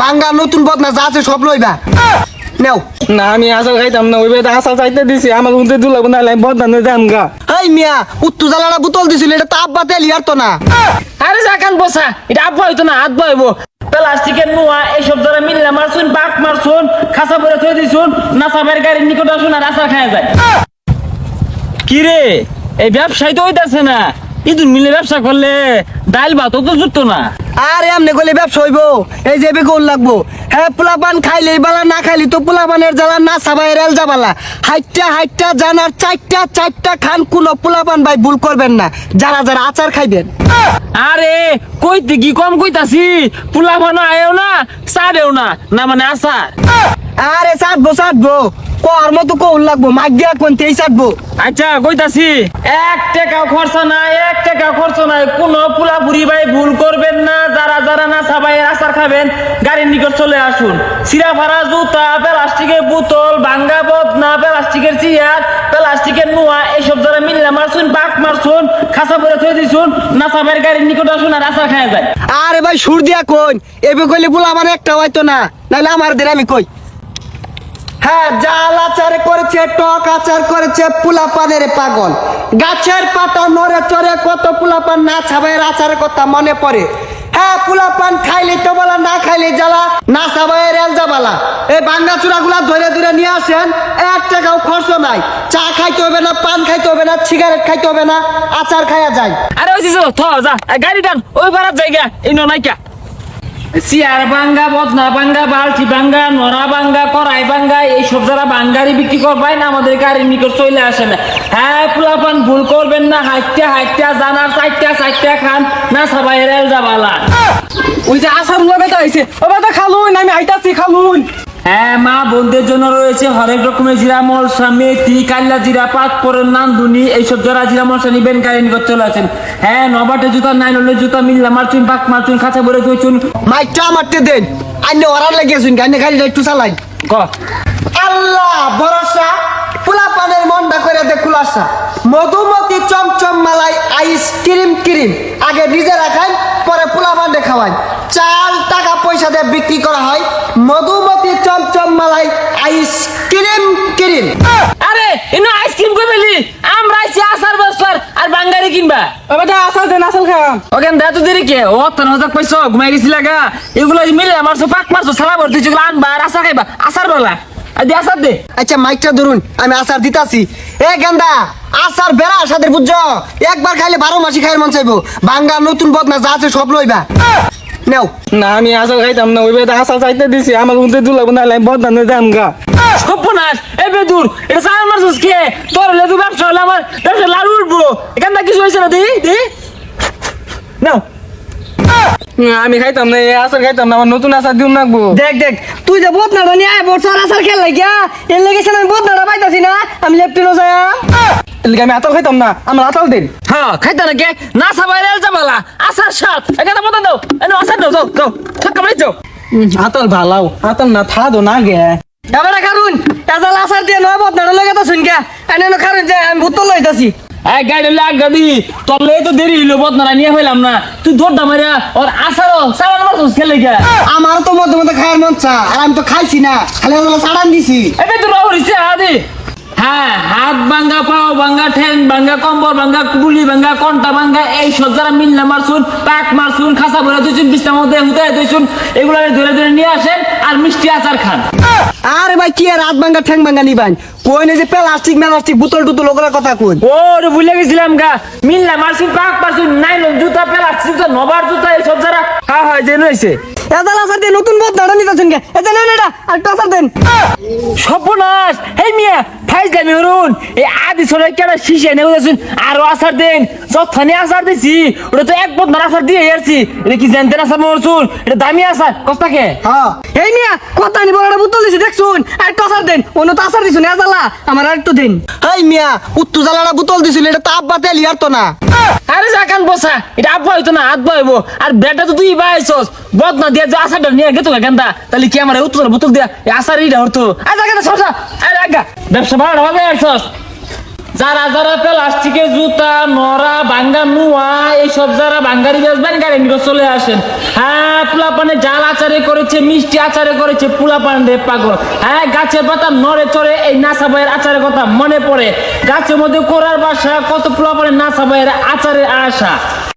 বাঙ্গা নতুন বদনা যা আছে সব লইবা। নেও। না আমি আসল খাইতাম না ওই বেটা আসল চাইতে দিছি আমার উনতে দু লাগবো না আমি বদনানে যাম গা। এই মিয়া উত্তু জ্বালাটা বোতল দিছিল এটা তো আব্বা তেল ইয়ার তো না। আরে যাকান বসা এটা আব্বা হইতো না হাত বইব প্লাস্টিকের নোয়া এইসব দ্বারা মিললে মারছুন বাক মারছুন খাসা পরে থই দিছুন নাসাবের গাড়ির নিকট আসুন আর আসার খাওয়া যায়। কি রে? এই ব্যবসায় তো হইতাছে না। ইদুন মিলে ব্যবসা করলে ডাল ভাত তো জুটতো না। আর এমনি গলে ব্যবসা হইব। এই যে বেগুন লাগবো। হ্যাঁ পোলাপান খাইলে বালা না খাইলি তো পোলাপানের জ্বালা না সাবাই রেল যাবালা হাইটটা হাইটটা জানার চারটা চারটা খান কোন পোলাপান ভাই ভুল করবেন না। যারা যারা আচার খাইবেন। আরে কইতে কি কম কইতাছি? পোলা বানো আয়ও না সারেও না। না মানে আসার আরে চাটবো চাটবো কর মতো কোন লাগবো মাগ দিয়া কোন তেই চাটবো আচ্ছা কইতাছি। এক টাকা খরচা নাই এক টাকা খরচা নাই। কোন পুলা ভাই ভুল করবেন না যারা যারা না সবাই আচার খাবেন গাড়ির নিকট চলে আসুন। সিরা ভাড়া জুতা প্লাস্টিকের বোতল ভাঙ্গা বদনা প্লাস্টিকের চেয়ার প্লাস্টিকের নোয়া এইসব যারা মিললে মারছুন বাক মারছুন খাসা পরে থই দিছুন না সবাই গাড়ির নিকট আসুন আর আচার খাওয়া যায়। আরে ভাই সুর দিয়া কোন এবে কইলে পোলাপান একটা হয়তো না নাহলে আমার দিন আমি কই। হ্যাঁ জাল আচার করেছে, টক আচার করেছে পোলাপানের পাগল। গাছের পাতা নড়ে চড়ে কত পোলাপান না ছাবাইয়ের আচারের কথা মনে পড়ে। হ্যাঁ পোলাপান খাইলে তো বলা, না খাইলে জ্বালা, না ছাবাইয়ের যাবালা এই বাঙ্গা চূড়াগুলা ধরে ধরে নিয়ে আসেন, এক টাকাও খরচ নাই। চা খাইতে হবে না, পান খাইতে হবে না সিগারেট খাইতে হবে না, আচার খাইয়া যায়। আরে ওই যে থ, যা গাড়ি টান, ওই পাড়ার জায়গা এই নাইকা। চেয়ার বাঙ্গা বদনা বাঙ্গা বালতি বাঙ্গা নরা বাঙ্গা কড়াই বাঙ্গা এইসব যারা বাঙ্গারি বিক্রি করবেন না আমাদের গাড়ির নিকট চলে আসে না। হ্যাঁ পুলাপান ভুল করবেন না হাইটটা হাইটটা জানার চারটা চারটা খান না সবাই রেল যাবালা ওই যে আসার লগে তো আইছে ও বেটা খালুন আমি আইতাছি খালুন। হ্যাঁ মা বোনদের জন্য রয়েছে হরেক রকমের জিরা মশলা মেথি কাল্লা জিরা পাঁচ পরের নান্দুনি এইসব যারা জিরা মশলা নিবেন গাড়ি নিকট চলে আসেন হ্যাঁ নবাটের জুতা নাইলনের জুতা মিল্লা মারচুন পাক মারচুন খাঁচা ভরে থইছুন মাইকটা মারতে দেন। আইনে ওরার লেগেছুন গাইনে গাড়িটা একটু চালাই। ক? আল্লাহ ভরসা পোলা পানের মনটা করে দে খুলাসা। মধুমতি চমচম মালাই আইস ক্রিম ক্রিম আগে নিজে রাখান পরে পোলা পান্ডে খাওয়াই। চাল টাকা পয়সা দিয়ে বিক্রি করা হয়। মধুমতি চমচম মালাই আইস ক্রিম আরে ইনো আইসক্রিম কই পেলি? আমরা আইছি আসার বছর আর বাঙ্গারি কিনবা। ও বেটা আসল দেন আসল খাম। ওখান দা তো দেরি কে? ও তো নজাক পাইছো ঘুমাই গেছি লাগা এগুলো মিলে আমার সব পাক মারছো সালা ভর্তি যেগুলো আনবা আর আসার খাইবা। আসার বলা। আর দি আসার দে। আচ্ছা মাইকটা ধরুন আমি আচার দিতাছি। এ গেন্দা আচার বেড়া সাদের বুঝছ? একবার খাইলে বারো মাসি খাইয়ের মন চাইব। বাঙ্গা নতুন বদনা যা আছে সব লইবা। নেও। না আমি আসল খাইতাম না ওই বেটা আসল চাইতে দিছি আমার উনতে দু লাগবো না আমি বদনানে যাম গা। সর্বনাশ! এই বেদুর এটা সারা মারছিস কে? তোর লেদু ব্যবসা হলে আমার ব্যবসা লাড়ু উঠবো। এখান থেকে কিছু হয়েছে না দি দি। নাও। আমি খাইতাম না এই আসল খাইতাম না আমার নতুন আসার দিন রাখব। দেখ দেখ তুই যে বদনাটা নিয়ে আয় বছর আসার খেল লাগিয়া এর লেগেছে আমি বদনাটা পাইতাছি না আমি লেফটেন্ট যায়। এদিকে আমি আতল খাইতাম না আমার আতল দিন। হ্যাঁ খাইতে না কে না সবাই রেল যাবালা আসার সাথ এখানে মতো দাও এনে আসার দাও যাও যাও থাক কামড়াই যাও আতল ভালাও আতল না থাদো না গে। এবারে খারুন এজাল আসার দিয়ে নয় বদনাটা লেগে তো শুনকা এনে না খারুন যে আমি ভূত লইতাছি। এই গাড়ি লাগ গাদি তোর লে তো দেরি হইল বদনারা নিয়ে হইলাম না। তুই ধর দা মারিয়া ওর আসারও সারা মারছিস খেলে গে আমার তো মধ্যে মধ্যে খাওয়ার মন চা আর আমি তো খাইছি না খালি সাড়ান দিছি। এবে তো রহরিছে আদি। হ্যাঁ হাত ভাঙ্গা পাও ভাঙ্গা ঠ্যাং ভাঙ্গা কম্বল ভাঙ্গা কুবুলি ভাঙ্গা কন্টা ভাঙ্গা এই সব যারা মিললে মারছুন পাক মারছুন খাসা ভরে দিয়েছুন বিছনার মধ্যে হুতায় দিয়েছুন এগুলো ধরে ধরে নিয়ে আসেন আর মিষ্টি আচার খান। আরে ভাই কি আর হাত ভাঙ্গা ঠ্যাং ভাঙ্গা নিবান? কই না যে প্লাস্টিক মেলাস্টিক বোতল টুতল ওগুলা কথা কই ওরে ভুলে গেছিলাম গা মিললে মারছুন পাক মারছুন নাইলন জুতা প্লাস্টিক জুতা নবার জুতা এই সব যারা হ্যাঁ হ্যাঁ জেনে হয়েছে এজাল আসার দিয়ে নতুন বদনাটা নিতে শুনকা এটা নেন এটা আর দেন। সর্বনাশ! মিয়া ফাইজ এই আদি শিশে আরও আসার দেন। আসার দিছি ওটা তো এক বদনার আসার দিয়ে এরছি। এটা কি জানতেন আসার মরছুন এটা দামি আসার হ্যাঁ। এই মিয়া কথা নিব দিছি দেখছুন আর একটু আসার দেন। অন্য তো আসার দিছুন এজালা আমার আর একটু দিন। হাই মিয়া উত্তু জ্বালাটা বোতল দিছিল এটা তো আব্বা তেল ইয়ার তো না। আরে যাকান বসা এটা আব্বা হইতো না আব্বা হইবো। আর বেটা তো তুই বাইছস। বদনা দিয়া যে আসারটা নিয়ে গেতো তাহলে কি আমার উত্তু বোতল দিয়া আসার ইটা হতো আর সরসা আরে আগা ব্যবসা ভাড়া হবে যারা যারা প্লাস্টিকের জুতা নরা ভাঙ্গা নুয়া এইসব যারা ভাঙ্গারি বেচবেন গাড়ি চলে আসেন। হ্যাঁ পোলা পানে জাল আচারে করেছে, মিষ্টি আচারে করেছে পোলা পান রে পাগল। হ্যাঁ গাছের পাতা নড়ে চড়ে এই নাসা ভাইয়ের আচারের কথা মনে পড়ে। গাছের মধ্যে করার বাসা, কত পোলা পানে নাসা ভাইয়ের আচারের আশা।